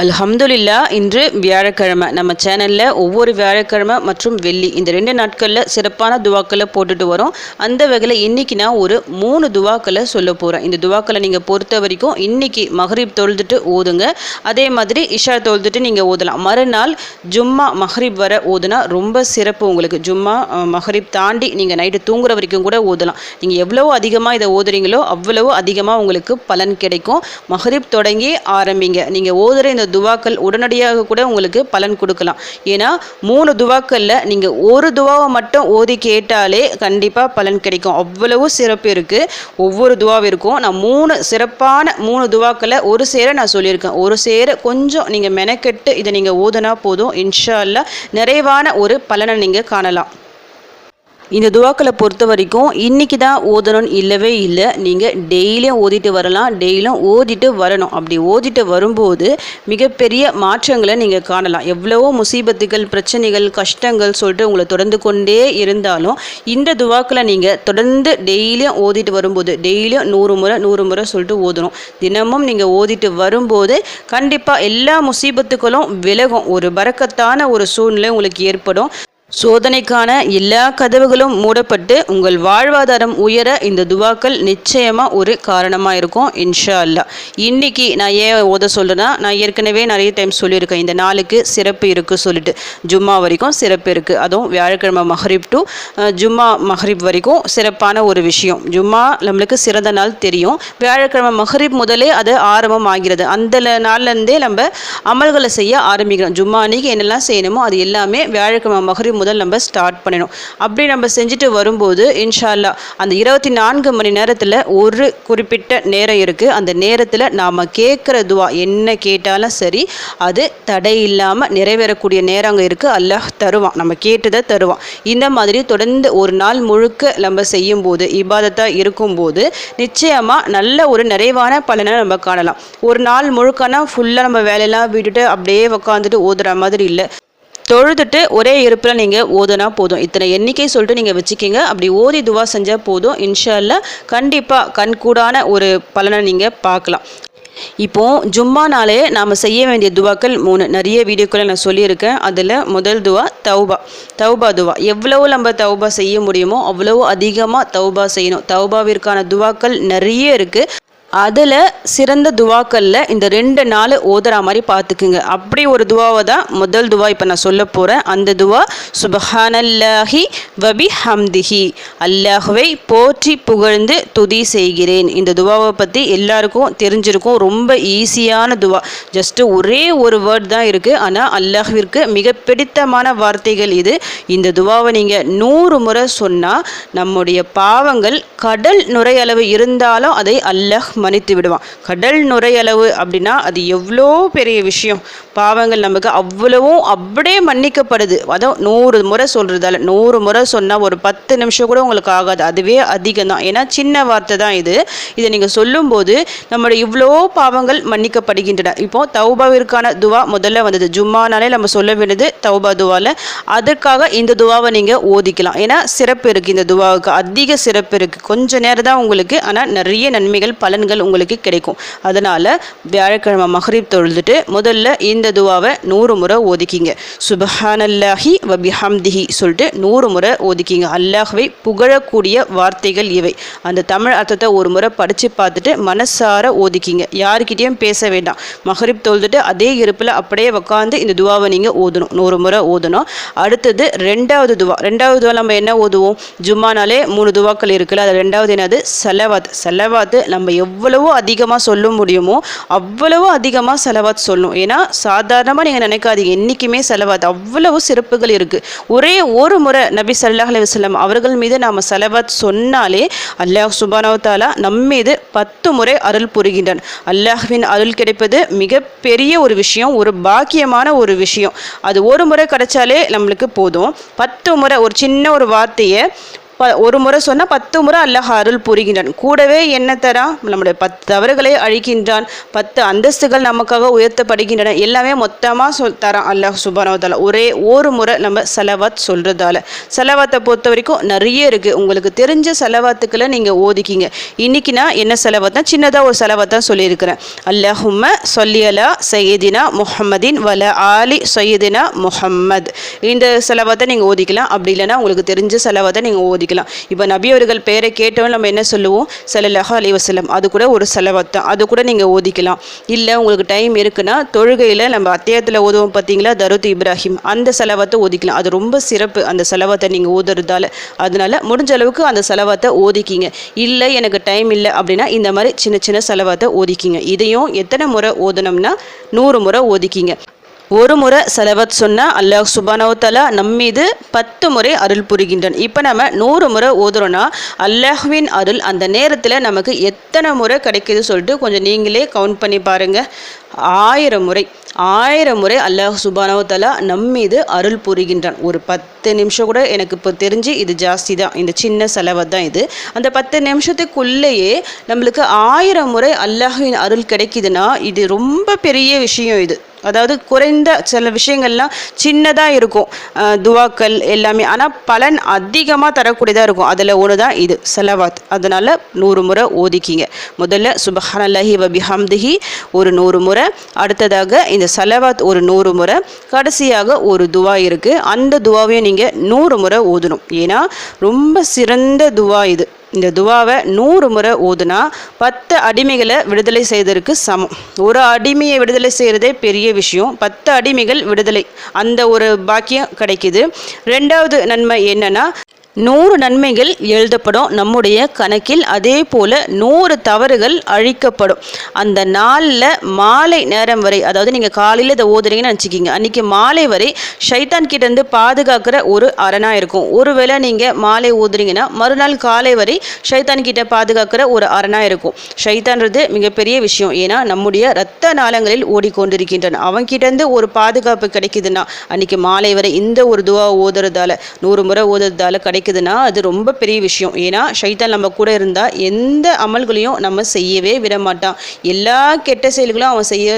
அல்ஹம்துலில்லா இன்று வியாழக்கிழமை. நம்ம சேனலில் ஒவ்வொரு வியாழக்கிழமை மற்றும் வெள்ளி இந்த ரெண்டு நாட்களில் சிறப்பான துவாக்களை போட்டுட்டு வரோம். அந்த வகையில் இன்றைக்கி நான் ஒரு மூணு துவாக்களை சொல்ல போகிறேன் இந்த துவாக்களை நீங்கள் பொறுத்த வரைக்கும் இன்றைக்கி மஹரீப் தொழுதுட்டு ஓதுங்க. அதே மாதிரி இஷா தொழுதுட்டு நீங்கள் ஓதலாம். மறுநாள் ஜும்மா மஹரீப் வர ஓதுனா ரொம்ப சிறப்பு உங்களுக்கு. ஜும்மா மஹரீப் தாண்டி நீங்கள் நைட்டு தூங்குற வரைக்கும் கூட ஓதலாம். நீங்கள் எவ்வளோ அதிகமாக இதை ஓதுறீங்களோ அவ்வளோ அதிகமாக உங்களுக்கு பலன் கிடைக்கும். மஹரீப் தொடங்கி ஆரம்பிங்க. நீங்கள் ஓதுற இந்த துவாக்கள் உடனடியாக கூட உங்களுக்கு பலன் கொடுக்கலாம். ஏன்னா மூணு துவாக்களில் நீங்கள் ஒரு துவாவை மட்டும் ஓதி கேட்டாலே கண்டிப்பாக பலன் கிடைக்கும். அவ்வளவு சிறப்பு இருக்குது ஒவ்வொரு துவாவிற்கும் நான் மூணு சிறப்பான மூணு துவாக்களை ஒரு சேர நான் சொல்லியிருக்கேன். ஒரு சேர கொஞ்சம் நீங்கள் மெனக்கெட்டு இதை நீங்கள் ஓதுனா போதும். இன்ஷா நிறைவான ஒரு பலனை நீங்கள் காணலாம். இந்த துவாக்களை பொறுத்த வரைக்கும் இன்றைக்கி தான் ஓதணும்னு இல்லவே இல்லை. நீங்கள் டெய்லியும் ஓதிட்டு வரலாம். டெய்லியும் ஓதிட்டு வரணும். அப்படி ஓதிட்டு வரும்போது மிகப்பெரிய மாற்றங்களை நீங்கள் காணலாம். எவ்வளவோ முசீபத்துகள் பிரச்சனைகள் கஷ்டங்கள் சொல்லிட்டு உங்களை தொடர்ந்து கொண்டே இருந்தாலும் இந்த துவாக்களை நீங்கள் தொடர்ந்து டெய்லியும் ஓதிட்டு வரும்போது டெய்லியும் நூறு முறை நூறு முறை சொல்லிட்டு ஓதணும். தினமும் நீங்கள் ஓதிட்டு வரும்போது கண்டிப்பாக எல்லா முசீபத்துக்களும் விலகும். ஒரு பறக்கத்தான ஒரு சூழ்நிலை உங்களுக்கு ஏற்படும். சோதனைக்கான எல்லா கதவுகளும் மூடப்பட்டு உங்கள் வாழ்வாதாரம் உயர இந்த துவாக்கள் நிச்சயமாக ஒரு காரணமாக இருக்கும் இன்ஷா அல்லா இன்னைக்கு நான் ஏன் ஓத சொல்கிறேன்னா நான் ஏற்கனவே நிறைய டைம் சொல்லியிருக்கேன். இந்த நாளுக்கு சிறப்பு இருக்குது சொல்லிட்டு. ஜும்மா வரைக்கும் சிறப்பு இருக்குது அதுவும் வியாழக்கிழமை மஹரிப் டு ஜும்மா மஹரிப் வரைக்கும் சிறப்பான ஒரு விஷயம். ஜும்மா நம்மளுக்கு சிறந்த நாள் தெரியும். வியாழக்கிழமை மஹரிப் முதலே அது ஆரம்பம் ஆகிறது. அந்த நாள்லேருந்தே நம்ம அமல்களை செய்ய ஆரம்பிக்கிறோம். ஜும்மா அன்றைக்கி என்னெல்லாம் செய்யணுமோ அது எல்லாமே வியாழக்கிழமை மஹரிப் முதல் நம்ம ஸ்டார்ட் பண்ணணும். அப்படி நம்ம செஞ்சுட்டு வரும்போது இன்ஷா அல்லாஹ் அந்த இருபத்தி நான்கு மணி நேரத்தில் ஒரு குறிப்பிட்ட நேரம் இருக்குது அந்த நேரத்தில் நாம் கேட்குற துவா என்ன கேட்டாலும் சரி அது தடை இல்லாமல் நிறைவேறக்கூடிய நேரம் அங்கே இருக்குது அல்லாஹ் தருவான். நம்ம கேட்டதை தருவான். இந்த மாதிரி தொடர்ந்து ஒரு நாள் முழுக்க நம்ம செய்யும்போது இபாதத்தாக இருக்கும்போது நிச்சயமாக நல்ல ஒரு நிறைவான பலனை நம்ம காணலாம். ஒரு நாள் முழுக்கனா ஃபுல்லாக நம்ம வேலையெல்லாம் விட்டுட்டு அப்படியே உக்காந்துட்டு ஓதுற மாதிரி இல்லை. தொழுதுட்டு ஒரே இருப்பில் நீங்கள் ஓதுனா போதும். இத்தனை எண்ணிக்கை சொல்லிட்டு நீங்கள் வச்சுக்கிங்க. அப்படி ஓதி துவா செஞ்சால் போதும். இன்ஷால்ல கண்டிப்பாக கண்கூடான ஒரு பலனை நீங்கள் பார்க்கலாம். இப்போ ஜும்மா நாளே நாம் செய்ய வேண்டிய துவாக்கள் மூணு. நிறைய வீடியோக்களை நான் சொல்லியிருக்கேன். அதில் முதல் துவா தௌபா. தௌபா துவா. எவ்வளவு நம்ம தௌபா செய்ய முடியுமோ அவ்வளவு அதிகமாக தௌபா செய்யணும். தௌபாவிற்கான துவாக்கள் நிறைய இருக்குது அதில் சிறந்த துவாக்களில் இந்த ரெண்டு நாள் ஓதுற மாதிரி பார்த்துக்குங்க. அப்படி ஒரு துவாவை தான் முதல் துவா இப்போ நான் சொல்ல போகிறேன் அந்த துவா சுபஹானல்லாஹி வபி ஹம்திஹி அல்லாஹுவை போற்றி புகழ்ந்து துதி செய்கிறேன். இந்த துவாவை பற்றி எல்லாருக்கும் தெரிஞ்சிருக்கும். ரொம்ப ஈஸியான துவா. ஜஸ்ட்டு ஒரே ஒரு வேர்ட் தான் இருக்குது ஆனால் அல்லாஹுவிற்கு மிக பிடித்தமான வார்த்தைகள் இது. இந்த துவாவை நீங்கள் நூறு முறை சொன்னால் நம்முடைய பாவங்கள் கடல் நுரையளவு இருந்தாலும் அதை அல்லாஹ் மன்னித்து விடுவான். கடல் நுரையளவு அப்படின்னா அது எவ்வளோ பெரிய விஷயம். பாவங்கள் நமக்கு அவ்வளவும் அப்படியே மன்னிக்கப்படுது. அதான் நூறு முறை சொல்கிறதால நூறு முறை சொன்னால் ஒரு பத்து நிமிஷம் கூட உங்களுக்கு ஆகாது. அதுவே அதிகம் தான் ஏன்னா சின்ன வார்த்தை தான் இது. இதை நீங்கள் சொல்லும்போது நம்மளுடைய இவ்வளோ பாவங்கள் மன்னிக்கப்படுகின்றன. இப்போ தௌபாவிற்கான துவா முதல்ல வந்தது. ஜும்மானாலே நம்ம சொல்ல வேண்டியது தௌபா துவாவில் அதற்காக இந்த துவாவை நீங்கள் ஓதிக்கலாம். ஏன்னா சிறப்பு இருக்குது இந்த துவாவுக்கு. அதிக சிறப்பு இருக்குது கொஞ்சம் நேரம் தான் உங்களுக்கு. ஆனால் நிறைய நன்மைகள் பலன்கள் உங்களுக்கு கிடைக்கும். அதனால் வியாழக்கிழமை மஹரீப் தொழுதுட்டு முதல்ல இந்த துவாவை நூறு முறை ஓதிக்கிங்க. சுபஹானல்லாஹி வபிஹம்திஹி சொல்லிட்டு நூறு முறை ஓதிக்கிங்க. அல்லாஹ்வை புகழக்கூடிய வார்த்தைகள் இவை. அந்த தமிழ் அர்த்தத்தை ஒரு முறை படித்து பார்த்துட்டு மனசார ஓதிக்கிங்க. யாருக்கிட்டேயும் பேச வேண்டாம். மஹரிப் தொழுதுட்டு அதே இருப்பில் அப்படியே உட்காந்து இந்த துவாவை நீங்கள் ஓதணும். நூறு முறை ஓதணும். அடுத்தது ரெண்டாவது துவா. ரெண்டாவது துவா நம்ம என்ன ஓதுவோம்? ஜும்மானாலே மூணு துவாக்கள் இருக்குல்ல அது ரெண்டாவது என்னது? செலவாத். செலவாத்து நம்ம எவ்வளோ எவ்வளவோ அதிகமாக சொல்ல முடியுமோ அவ்வளவு அதிகமாக செலவாத் சொல்லணும் ஏன்னா சாதாரணமாக நீங்கள் நினைக்காதீங்க. என்றைக்குமே செலவாத். அவ்வளவு சிறப்புகள் இருக்குது ஒரே ஒரு முறை நபி சல்லாஹ் அலுவலம் அவர்கள் மீது நாம் செலவாத் சொன்னாலே அல்லாஹ் சுபானவத்தாலா நம் மீது பத்து முறை அருள் புரிகின்றான். அல்லாஹ்வின் அருள் கிடைப்பது மிகப்பெரிய ஒரு விஷயம் ஒரு பாக்கியமான ஒரு விஷயம். அது ஒரு முறை கிடைச்சாலே நம்மளுக்கு போதும். பத்து முறை ஒரு சின்ன ஒரு வார்த்தையை ப ஒரு முறை சொன்னால் பத்து முறை அல்லாஹ் அருள் புரிகின்றான். கூடவே என்ன தரான் நம்முடைய பத்து தவறுகளை அழிக்கின்றான். பத்து அந்தஸ்துகள் நமக்காக உயர்த்தப்படுகின்றன. எல்லாமே மொத்தமாக சொல் தரான் அல்லாஹ் சுபானவத்தால ஒரே ஒரு முறை நம்ம செலவாத் சொல்கிறதால செலவாத்தை பொறுத்த வரைக்கும் நிறைய இருக்குது உங்களுக்கு தெரிஞ்ச செலவாத்துக்களை நீங்கள் ஓதிக்கிங்க. இன்னைக்கு நான் என்ன செலவாத்தான் சின்னதாக ஒரு செலவாத்தான் சொல்லியிருக்கிறேன். அல்லஹும்ம சொல்லியலா சையதினா முஹம்மதின் வல ஆலி சையதினா முஹம்மத். இந்த செலவாத்தை நீங்கள் ஓதிக்கலாம். அப்படி இல்லைன்னா உங்களுக்கு தெரிஞ்ச செலவாத்தை நீங்கள் ஓதிக்கலாம். இப்போ நபி அவர்கள் பேரை கேட்டவன் நம்ம என்ன சொல்லுவோம்? சல்லல்லஹா அலைஹி வஸல்லம். அது கூட ஒரு செலவாத் அது கூட நீங்கள் ஓதிக்கலாம். இல்லை உங்களுக்கு டைம் இருக்குன்னா தொழுகையில் நம்ம அத்தியாயத்தில் ஓதுவோம் பார்த்தீங்களா தருத் இப்ராஹிம். அந்த செலவத்தை ஓதிக்கலாம். அது ரொம்ப சிறப்பு அந்த செலவத்தை நீங்கள் ஓதுறதால. அதனால முடிஞ்ச அளவுக்கு அந்த செலவாத்தை ஓதிக்கிங்க. இல்லை எனக்கு டைம் இல்லை அப்படின்னா இந்த மாதிரி சின்ன சின்ன செலவாத்தை ஓதிக்கிங்க. இதையும் எத்தனை முறை ஓதணும்னா நூறு முறை ஓதிக்கிங்க. ஒரு முறை செலவத் சொன்னால் அல்லாஹ் சுபானவத்தாலா நம்மீது பத்து முறை அருள் புரிகின்றான். இப்போ நம்ம நூறு முறை ஓதுறோன்னா அல்லாஹ்வின் அருள் அந்த நேரத்தில் நமக்கு எத்தனை முறை கிடைக்குது சொல்லிட்டு கொஞ்சம் நீங்களே கவுண்ட் பண்ணி பாருங்கள் ஆயிரம் முறை ஆயிரம் முறை அல்லாஹ் சுபானவத்தாலா நம்மீது அருள் புரிகின்றான். ஒரு பத்து நிமிஷம் கூட எனக்கு இப்போ தெரிஞ்சு இது ஜாஸ்தி தான். இந்த சின்ன செலவு தான் இது. அந்த பத்து நிமிஷத்துக்குள்ளேயே நம்மளுக்கு ஆயிரம் முறை அல்லாஹின் அருள் கிடைக்குதுன்னா இது ரொம்ப பெரிய விஷயம் இது. அதாவது குறைந்த சில விஷயங்கள்லாம் சின்னதாக இருக்கும். துவாக்கள் எல்லாமே. ஆனால் பலன் அதிகமாக தரக்கூடியதாக இருக்கும். அதில் ஒன்று தான் இது செலவாத். அதனால் நூறு முறை ஓதிக்கிங்க. முதல்ல சுபஹானல்லாஹி வபிஹாம்திஹி ஒரு நூறு முறை அடுத்ததாக இந்த செலவாத் ஒரு நூறு முறை. கடைசியாக ஒரு துவா இருக்குது அந்த துவாவையும் நீங்கள் நூறு முறை ஓதணும். ஏன்னா ரொம்ப சிறந்த துவா இது. இந்த துவாவை நூறு முறை ஓதுனா பத்து அடிமைகளை விடுதலை செய்ததற்கு சமம். ஒரு அடிமையை விடுதலை செய்கிறதே பெரிய விஷயம். பத்து அடிமைகள் விடுதலை. அந்த ஒரு பாக்கியம் கிடைக்குது. ரெண்டாவது நன்மை என்னன்னா நூறு நன்மைகள் எழுதப்படும். நம்முடைய கணக்கில் அதே போல் நூறு தவறுகள் அழிக்கப்படும். அந்த நாளில் மாலை நேரம் வரை அதாவது நீங்கள் காலையில் இதை ஓதுறீங்கன்னு நினச்சிக்கிங்க. அன்றைக்கி மாலை வரை ஷைத்தான் கிட்டேருந்து பாதுகாக்கிற ஒரு அரணாக இருக்கும். ஒருவேளை நீங்கள் மாலை ஓதுறீங்கன்னா மறுநாள் காலை வரை ஷைத்தான் கிட்ட பாதுகாக்கிற ஒரு அரணாக இருக்கும். ஷைத்தான்றது மிகப்பெரிய விஷயம். ஏன்னா நம்முடைய இரத்த நாளங்களில் ஓடிக்கொண்டிருக்கின்றன. அவன்கிட்டேருந்து ஒரு பாதுகாப்பு கிடைக்குதுன்னா அன்றைக்கி மாலை வரை இந்த ஒரு துவா ஓதுறதால நூறு முறை ஓதுறதால கிடைக்குதுன்னா அது ரொம்ப பெரிய விஷயம். ஏன்னா ஷைத்தான் நம்ம கூட இருந்தால் எந்த அமல்களையும் நம்ம செய்யவே விட மாட்டான் எல்லா கெட்ட செயல்களும் அவன் செய்ய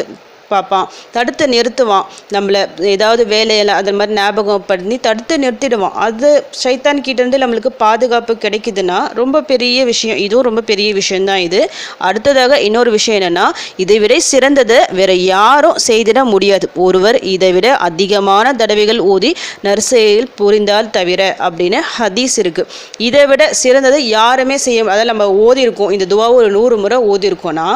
பார்ப்பான். தடுத்து நிறுத்துவான். நம்மளை ஏதாவது வேலையெல்லாம் அது மாதிரி ஞாபகம் பண்ணி தடுத்து நிறுத்திடுவான். அது சைத்தான் கிட்டேருந்து நம்மளுக்கு பாதுகாப்பு கிடைக்குதுன்னா ரொம்ப பெரிய விஷயம். இதுவும் ரொம்ப பெரிய விஷயம்தான் இது. அடுத்ததாக இன்னொரு விஷயம் என்னென்னா இதை விட சிறந்ததை வேற யாரும் செய்திட முடியாது. ஒருவர் இதை விட அதிகமான தடவைகள் ஓதி நர்சையில் புரிந்தால் தவிர அப்படின்னு ஹதீஸ் இருக்குது இதை விட சிறந்ததை யாருமே செய்ய அதாவது நம்ம ஓதியிருக்கோம். இந்த துவா ஒரு நூறு முறை ஓதியிருக்கோம்னா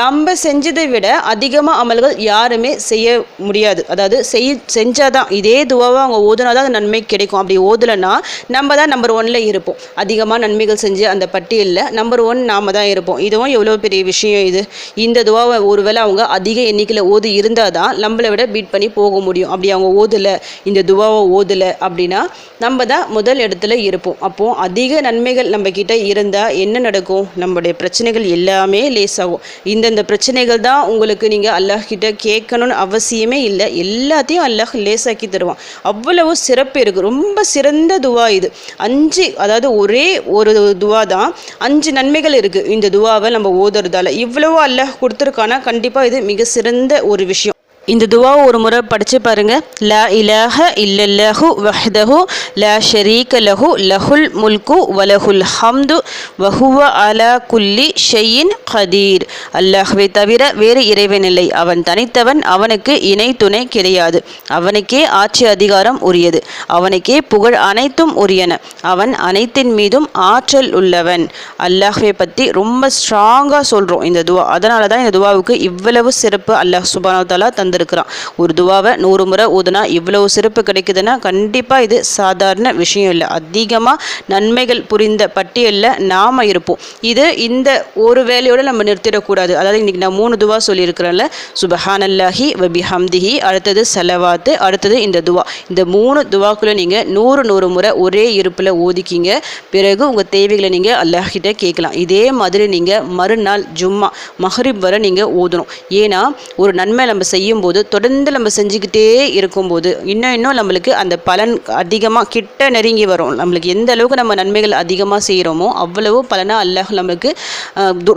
நம்ம செஞ்சதை விட அதிகமாக அமல்கள் யாருமே செய்ய முடியாது. அதாவது செய் செஞ்சால் தான் இதே துவாவை அவங்க ஓதுனா தான் அந்த நன்மை கிடைக்கும். அப்படி ஓதலைன்னா நம்ம தான் நம்பர் ஒன்ல இருப்போம். அதிகமாக நன்மைகள் செஞ்சு அந்த பட்டியலில் நம்பர் ஒன் நாம தான் இருப்போம். இதுவும் எவ்வளோ பெரிய விஷயம் இது. இந்த துவாவை ஒருவேளை அவங்க அதிக எண்ணிக்கையில் ஓது இருந்தால் தான் நம்மளை விட பீட் பண்ணி போக முடியும். அப்படி அவங்க ஓதலை இந்த துவாவை ஓதலை அப்படின்னா நம்ம தான் முதல் இடத்துல இருப்போம். அப்போது அதிக நன்மைகள் நம்ம கிட்ட இருந்தால் என்ன நடக்கும்? நம்மளுடைய பிரச்சனைகள் எல்லாமே லேசாகும். இந்தந்த பிரச்சனைகள் தான் உங்களுக்கு நீங்கள் அல்லாஹ் கிட்ட கேட்கணும்னு அவசியமே இல்லை. எல்லாத்தையும் அல்லாஹ் லேசாக்கி தருவான். அவ்வளவு சிறப்பு இருக்குது ரொம்ப சிறந்த துவா இது. அஞ்சு அதாவது ஒரே ஒரு துவா தான். அஞ்சு நன்மைகள் இருக்குது இந்த துவாவை நம்ம ஓதுறதால. இவ்வளவோ அல்லாஹ் கொடுத்துருக்கானா? கண்டிப்பாக இது மிக சிறந்த ஒரு விஷயம். இந்த துவா ஒரு முறை படித்து பாருங்க. லா இலாஹ இல்லல்லஹு வஹ்தஹு லா ஷரீக லஹு லஹுல் முல்கு வலஹுல் ஹம்து வஹுவ அலா குல்லி ஷெயின் ஹதீர் அல்லாஹ்வை தவிர வேறு இறைவன் இல்லை. அவன் தனித்தவன் அவனுக்கு இணை துணை கிடையாது. அவனுக்கே ஆட்சி அதிகாரம் உரியது. அவனுக்கே புகழ் அனைத்தும் உரியன. அவன் அனைத்தின் மீதும் ஆற்றல் உள்ளவன். அல்லாஹ்வை பற்றி ரொம்ப ஸ்ட்ராங்காக சொல்கிறோம் இந்த துவா. அதனால தான் இந்த துவாவுக்கு இவ்வளவு சிறப்பு அல்லாஹ் சுபானவ தந்து தந்திருக்கிறான் ஒரு துவாவை நூறு முறை ஊதுனா இவ்வளவு சிறப்பு கிடைக்குதுன்னா கண்டிப்பாக இது சாதாரண விஷயம் இல்லை. அதிகமாக நன்மைகள் புரிந்த பட்டியலில் நாம் இருப்போம். இது இந்த ஒரு வேலையோடு நம்ம நிறுத்திடக்கூடாது. அதாவது இன்றைக்கி நான் மூணு துவா சொல்லியிருக்கிறேன்ல. சுபஹானல்லாஹி வபி ஹம்திஹி அடுத்தது செலவாத்து அடுத்தது இந்த துவா. இந்த மூணு துவாக்குள்ளே நீங்கள் நூறு நூறு முறை ஒரே இருப்பில் ஓதிக்கிங்க பிறகு உங்கள் தேவைகளை நீங்கள் அல்லாஹிட்ட கேட்கலாம். இதே மாதிரி நீங்கள் மறுநாள் ஜும்மா மஹரிப் வரை நீங்கள் ஓதணும் ஏன்னா ஒரு நன்மை நம்ம செய்யும் செய்யும்போது தொடர்ந்து நம்ம செஞ்சுக்கிட்டே இருக்கும்போது இன்னும் இன்னும் நம்மளுக்கு அந்த பலன் அதிகமாக கிட்ட நெருங்கி வரும். நம்மளுக்கு எந்த அளவுக்கு நம்ம நன்மைகள் அதிகமாக செய்கிறோமோ அவ்வளவு பலனாக அல்லாஹ் நம்மளுக்கு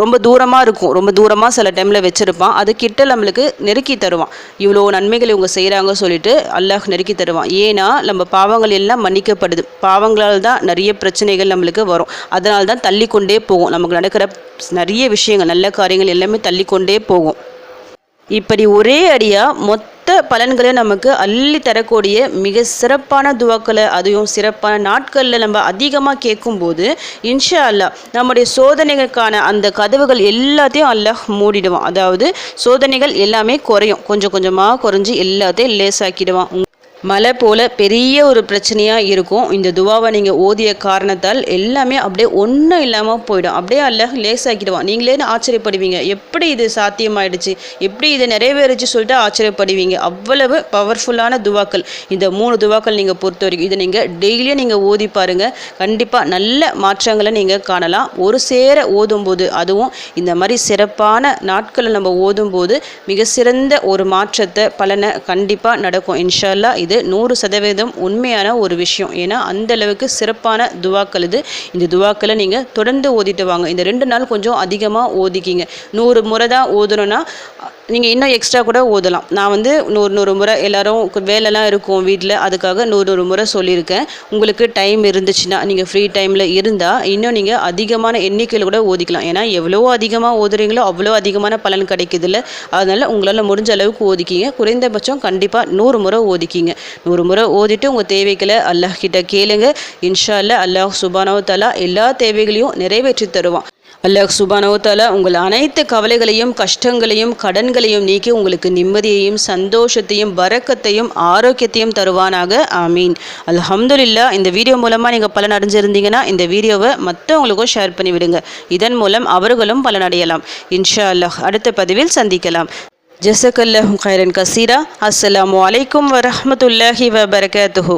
ரொம்ப தூரமாக இருக்கும். ரொம்ப தூரமாக சில டைமில் வச்சுருப்பான். அது கிட்ட நம்மளுக்கு நெருக்கி தருவான். இவ்வளோ நன்மைகள் இவங்க செய்கிறாங்க சொல்லிட்டு அல்லாஹ் நெருக்கி தருவான். ஏன்னா நம்ம பாவங்கள் எல்லாம் மன்னிக்கப்படுது. பாவங்களால் தான் நிறைய பிரச்சனைகள் நம்மளுக்கு வரும். அதனால தான் தள்ளிக்கொண்டே போகும். நமக்கு நடக்கிற நிறைய விஷயங்கள் நல்ல காரியங்கள் எல்லாமே தள்ளிக்கொண்டே போகும். இப்படி ஒரே அடியாக மொத்த பலன்களை நமக்கு அள்ளி தரக்கூடிய மிக சிறப்பான துவாக்களை அதுவும் சிறப்பான நாட்களில் நம்ம அதிகமாக கேட்கும்போது இன்ஷா அல்லாஹ் நம்முடைய சோதனைகளுக்கான அந்த கதவுகள் எல்லாத்தையும் அல்லாஹ் மூடிடுவான். அதாவது சோதனைகள் எல்லாமே குறையும். கொஞ்சம் கொஞ்சமாக குறைஞ்சி எல்லாத்தையும் லேசாக்கிடுவான். மலை போல பெரிய ஒரு பிரச்சனையாக இருக்கும். இந்த துவாவை நீங்கள் ஓதிய காரணத்தால் எல்லாமே அப்படியே ஒன்றும் இல்லாமல் போயிடும். அப்படியே அல்ல லேசாக்கிடுவான். நீங்களே ஆச்சரியப்படுவீங்க? எப்படி இது சாத்தியமாயிடுச்சு? எப்படி இதை நிறைவேறுச்சு சொல்லிட்டு ஆச்சரியப்படுவீங்க? அவ்வளவு பவர்ஃபுல்லான துவாக்கள். இந்த மூணு துவாக்கள் நீங்கள் பொறுத்த வரைக்கும் இதை நீங்கள் டெய்லியும் நீங்கள் ஓதி பாருங்கள் கண்டிப்பாக நல்ல மாற்றங்களை நீங்கள் காணலாம். ஒரு சேர ஓதும்போது அதுவும் இந்த மாதிரி சிறப்பான நாட்களை நம்ம ஓதும்போது மிக சிறந்த ஒரு மாற்றத்தை பலனை கண்டிப்பாக நடக்கும். இன்ஷா இது இது நூறு சதவீதம் உண்மையான ஒரு விஷயம். ஏன்னா அந்த அளவுக்கு சிறப்பான துவாக்கள் இது. இந்த துவாக்களை நீங்கள் தொடர்ந்து ஓதிட்டு வாங்க. இந்த ரெண்டு நாள் கொஞ்சம் அதிகமாக ஓதிக்கிங்க. நூறு முறை தான் ஓதணும்னா நீங்கள் இன்னும் எக்ஸ்ட்ரா கூட ஓதலாம். நான் வந்து நூறு நூறு முறை எல்லோரும் வேலைலாம் இருக்கும் வீட்டில் அதுக்காக நூறு நூறு முறை சொல்லியிருக்கேன். உங்களுக்கு டைம் இருந்துச்சுன்னா நீங்கள் ஃப்ரீ டைமில் இருந்தால் இன்னும் நீங்கள் அதிகமான எண்ணிக்கையில் கூட ஓதிக்கலாம். ஏன்னா எவ்வளோ அதிகமாக ஓதுறீங்களோ அவ்வளோ அதிகமான பலன் கிடைக்குதுல்ல. அதனால் உங்களால் முடிஞ்ச அளவுக்கு ஓதிக்கிங்க. குறைந்தபட்சம் கண்டிப்பாக நூறு முறை ஓதிக்கிங்க. நூறு முறை ஓதிட்டு உங்கள் தேவைகளை அல்லாஹ் கிட்ட கேளுங்க. இன்ஷா அல்லாஹ் அல்லாஹ் சுபானவத்தாலா தலா எல்லா தேவைகளையும் நிறைவேற்றி தருவான். அல்லாஹ் சுபானோ தஆலா உங்கள் அனைத்து கவலைகளையும் கஷ்டங்களையும் கடன்களையும் நீக்கி உங்களுக்கு நிம்மதியையும் சந்தோஷத்தையும் வரக்கத்தையும் ஆரோக்கியத்தையும் தருவானாக. ஆமீன். அல்ஹம்துலில்லாஹ் இந்த வீடியோ மூலமாக நீங்கள் பலன் அடைஞ்சிருந்தீங்கன்னா இந்த வீடியோவை மற்றவங்களுக்கும் ஷேர் பண்ணிவிடுங்க. இதன் மூலம் அவர்களும் பலனடையலாம். இன்ஷா அல்லாஹ் அடுத்த பதிவில் சந்திக்கலாம். ஜசக்கல்லஹு கைரன் கசீரா. அஸ்லாம் வலைக்கம் வரமத்துல்லாஹி வபரகாத்துஹு.